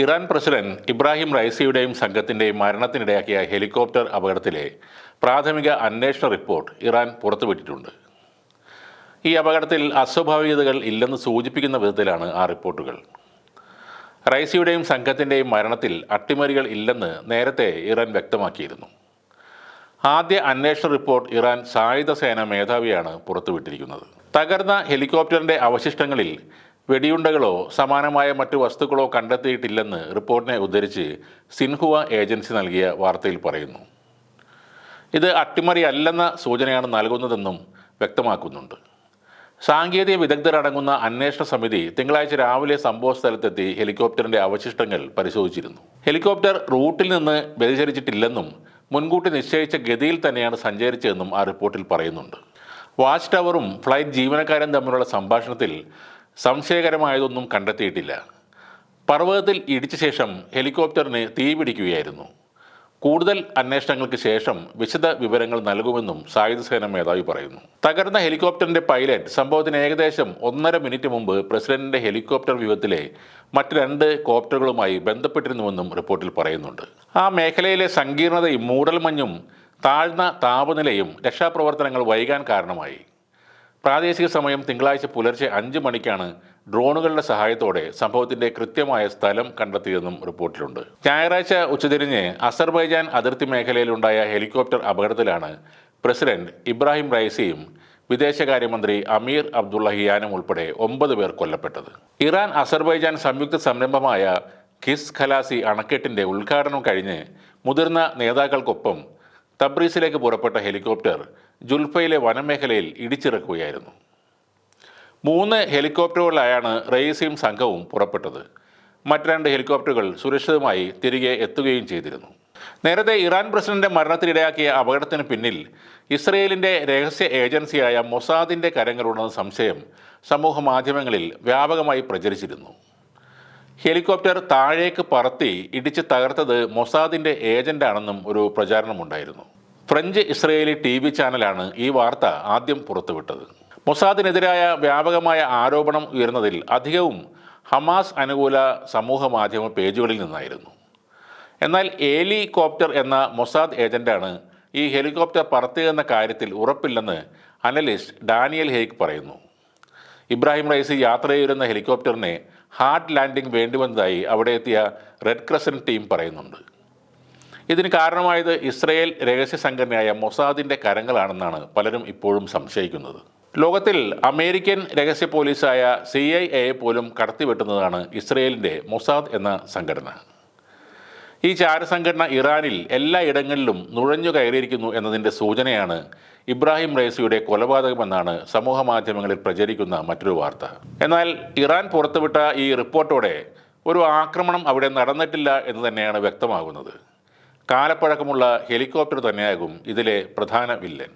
Iran president Ebrahim റൈസിയുടെയും സംഘത്തിന്റെയും മരണത്തിനിടയാക്കിയ ഹെലികോപ്റ്റർ അപകടത്തിലെ പ്രാഥമിക അന്വേഷണ റിപ്പോർട്ട് ഇറാൻ പുറത്തുവിട്ടിട്ടുണ്ട്. ഈ അപകടത്തിൽ അസ്വാഭാവികതകൾ ഇല്ലെന്ന് സൂചിപ്പിക്കുന്ന വിധത്തിലാണ് ആ റിപ്പോർട്ടുകൾ. റൈസിയുടെയും സംഘത്തിന്റെയും മരണത്തിൽ അട്ടിമറികൾ ഇല്ലെന്ന് നേരത്തെ ഇറാൻ വ്യക്തമാക്കിയിരുന്നു. ആദ്യ അന്വേഷണ റിപ്പോർട്ട് ഇറാൻ സായുധ സേന മേധാവിയാണ് പുറത്തുവിട്ടിരിക്കുന്നത്. തകർന്ന ഹെലികോപ്റ്ററിന്റെ അവശിഷ്ടങ്ങളിൽ വെടിയുണ്ടകളോ സമാനമായ മറ്റു വസ്തുക്കളോ കണ്ടെത്തിയിട്ടില്ലെന്ന് റിപ്പോർട്ടിനെ ഉദ്ധരിച്ച് സിൻഹുവ ഏജൻസി നൽകിയ വാർത്തയിൽ പറയുന്നു. ഇത് അട്ടിമറി അല്ലെന്ന സൂചനയാണ് നൽകുന്നതെന്നും വ്യക്തമാക്കുന്നുണ്ട്. സാങ്കേതിക വിദഗ്ധരടങ്ങുന്ന അന്വേഷണ സമിതി തിങ്കളാഴ്ച രാവിലെ സംഭവ സ്ഥലത്തെത്തി ഹെലികോപ്റ്ററിന്റെ അവശിഷ്ടങ്ങൾ പരിശോധിച്ചിരുന്നു. ഹെലികോപ്റ്റർ റൂട്ടിൽ നിന്ന് വ്യതിചരിച്ചിട്ടില്ലെന്നും മുൻകൂട്ടി നിശ്ചയിച്ച ഗതിയിൽ തന്നെയാണ് സഞ്ചരിച്ചതെന്നും ആ റിപ്പോർട്ടിൽ പറയുന്നുണ്ട്. വാച്ച് ടവറും ഫ്ലൈറ്റ് ജീവനക്കാരും തമ്മിലുള്ള സംഭാഷണത്തിൽ സംശയകരമായതൊന്നും കണ്ടെത്തിയിട്ടില്ല. പർവതത്തിൽ ഇടിച്ച ശേഷം ഹെലികോപ്റ്ററിന് തീ പിടിക്കുകയായിരുന്നു. കൂടുതൽ അന്വേഷണങ്ങൾക്ക് ശേഷം വിശദ വിവരങ്ങൾ നൽകുമെന്നും സായുധ സേന മേധാവി പറയുന്നു. തകർന്ന ഹെലികോപ്റ്ററിന്റെ പൈലറ്റ് സംഭവത്തിന് ഏകദേശം ഒന്നര മിനിറ്റ് മുമ്പ് പ്രസിഡന്റിന്റെ ഹെലികോപ്റ്റർ വ്യൂഹത്തിലെ മറ്റ് രണ്ട് കോപ്റ്ററുകളുമായി ബന്ധപ്പെട്ടിരുന്നുവെന്നും റിപ്പോർട്ടിൽ പറയുന്നുണ്ട്. ആ മേഖലയിലെ സങ്കീർണതയും മൂടൽമഞ്ഞും താഴ്ന്ന താപനിലയും രക്ഷാപ്രവർത്തനങ്ങൾ വൈകാൻ കാരണമായി. പ്രാദേശിക സമയം തിങ്കളാഴ്ച പുലർച്ചെ അഞ്ച് മണിക്കാണ് ഡ്രോണുകളുടെ സഹായത്തോടെ സംഭവത്തിന്റെ കൃത്യമായ സ്ഥലം കണ്ടെത്തിയതെന്നും റിപ്പോർട്ടിലുണ്ട്. ഞായറാഴ്ച ഉച്ചതിരിഞ്ഞ് അസർബൈജാൻ അതിർത്തി മേഖലയിലുണ്ടായ ഹെലികോപ്റ്റർ അപകടത്തിലാണ് പ്രസിഡന്റ് ഇബ്രാഹിം റൈസിയും വിദേശകാര്യമന്ത്രി അമീർ അബ്ദുള്ളഹിയാനും ഉൾപ്പെടെ ഒമ്പത് പേർ കൊല്ലപ്പെട്ടത്. ഇറാൻ അസർബൈജാൻ സംയുക്ത സംരംഭമായ ഖിസ് ഖലാസി അണക്കെട്ടിന്റെ ഉദ്ഘാടനം കഴിഞ്ഞ് മുതിർന്ന നേതാക്കൾക്കൊപ്പം തബ്രീസിലേക്ക് പുറപ്പെട്ട ഹെലികോപ്റ്റർ ജുൽഫയിലെ വനമേഖലയിൽ ഇടിച്ചിറക്കുകയായിരുന്നു. മൂന്ന് ഹെലികോപ്റ്ററുകളിലായാണ് റെയ്സിയും സംഘവും പുറപ്പെട്ടത്. മറ്റ് രണ്ട് ഹെലികോപ്റ്ററുകൾ സുരക്ഷിതമായി തിരികെ എത്തുകയും ചെയ്തിരുന്നു. നേരത്തെ ഇറാൻ പ്രസിഡന്റ് മരണത്തിനിടയാക്കിയ അപകടത്തിന് പിന്നിൽ ഇസ്രയേലിന്റെ രഹസ്യ ഏജൻസിയായ മൊസാദിന്റെ കരങ്ങളുണ്ടെന്ന സംശയം സമൂഹ മാധ്യമങ്ങളിൽ വ്യാപകമായി പ്രചരിച്ചിരുന്നു. ഹെലികോപ്റ്റർ താഴേക്ക് പറത്തി ഇടിച്ച് തകർത്തത് മൊസാദിന്റെ ഏജന്റാണെന്നും ഒരു പ്രചാരണമുണ്ടായിരുന്നു. ഫ്രഞ്ച് ഇസ്രയേലി ടി വി ചാനലാണ് ഈ വാർത്ത ആദ്യം പുറത്തുവിട്ടത്. മൊസാദിനെതിരായ വ്യാപകമായ ആരോപണം ഉയർന്നതിൽ അധികവും ഹമാസ് അനുകൂല സമൂഹ മാധ്യമ പേജുകളിൽ നിന്നായിരുന്നു. എന്നാൽ ഏലി കോപ്റ്റർ എന്ന മൊസാദ് ഏജന്റാണ് ഈ ഹെലികോപ്റ്റർ പറത്തിയെന്ന കാര്യത്തിൽ ഉറപ്പില്ലെന്ന് അനലിസ്റ്റ് ഡാനിയൽ ഹേക്ക് പറയുന്നു. ഇബ്രാഹിം റൈസി യാത്ര ചെയ്തിരുന്ന ഹെലികോപ്റ്ററിനെ ഹാർഡ് ലാൻഡിംഗ് വേണ്ടിവന്നതായി അവിടെ എത്തിയ റെഡ് ക്രസൻ ടീം പറയുന്നുണ്ട്. ഇതിന് കാരണമായത് ഇസ്രയേൽ രഹസ്യ സംഘടനയായ മൊസാദിന്റെ കരങ്ങളാണെന്നാണ് പലരും ഇപ്പോഴും സംശയിക്കുന്നത്. ലോകത്തിൽ അമേരിക്കൻ രഹസ്യ പോലീസായ സി ഐ എ പോലും കടത്തിവെട്ടുന്നതാണ് ഇസ്രയേലിന്റെ മൊസാദ് എന്ന സംഘടന. ഈ ചാരസംഘടന ഇറാനിൽ എല്ലാ ഇടങ്ങളിലും നുഴഞ്ഞു കയറിയിരിക്കുന്നു എന്നതിന്റെ സൂചനയാണ് ഇബ്രാഹിം റൈസിയുടെ കൊലപാതകമെന്നാണ് സമൂഹ മാധ്യമങ്ങളിൽ പ്രചരിക്കുന്ന മറ്റൊരു വാർത്ത. എന്നാൽ ഇറാൻ പുറത്തുവിട്ട ഈ റിപ്പോർട്ടോടെ ഒരു ആക്രമണം അവിടെ നടന്നിട്ടില്ല എന്ന് തന്നെയാണ് വ്യക്തമാകുന്നത്. കാലപ്പഴക്കമുള്ള ഹെലികോപ്റ്റർ തന്നെയാകും ഇതിലെ പ്രധാന വില്ലൻ.